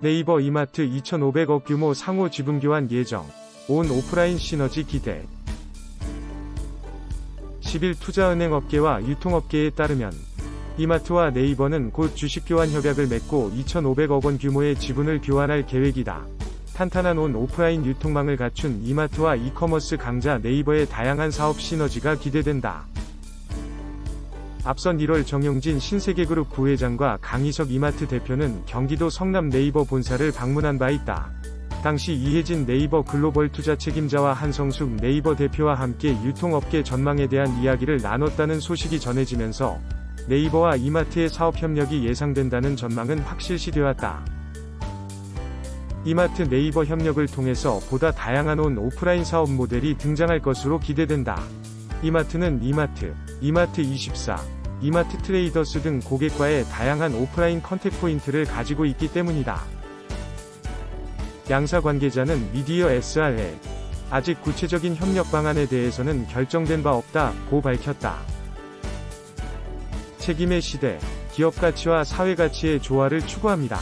네이버 이마트 2,500억 규모 상호 지분 교환 예정. 온 오프라인 시너지 기대. 10일 투자은행 업계와 유통업계에 따르면 이마트와 네이버는 곧 주식 교환 협약을 맺고 2,500억 원 규모의 지분을 교환할 계획이다. 탄탄한 온 오프라인 유통망을 갖춘 이마트와 이커머스 강자 네이버의 다양한 사업 시너지가 기대된다. 앞선 1월 정용진 신세계그룹 부회장과 강희석 이마트 대표는 경기도 성남 네이버 본사를 방문한 바 있다. 당시 이혜진 네이버 글로벌 투자 책임자와 한성숙 네이버 대표와 함께 유통업계 전망에 대한 이야기를 나눴다는 소식이 전해지면서 네이버와 이마트의 사업 협력이 예상된다는 전망은 확실시 되었다. 이마트 네이버 협력을 통해서 보다 다양한 온 오프라인 사업 모델이 등장할 것으로 기대된다. 이마트는 이마트, 이마트 24, 이마트 트레이더스 등 고객과의 다양한 오프라인 컨택 포인트를 가지고 있기 때문이다. 양사 관계자는 미디어 SRL, 아직 구체적인 협력 방안에 대해서는 결정된 바 없다 고 밝혔다. 책임의 시대, 기업 가치와 사회 가치의 조화를 추구합니다.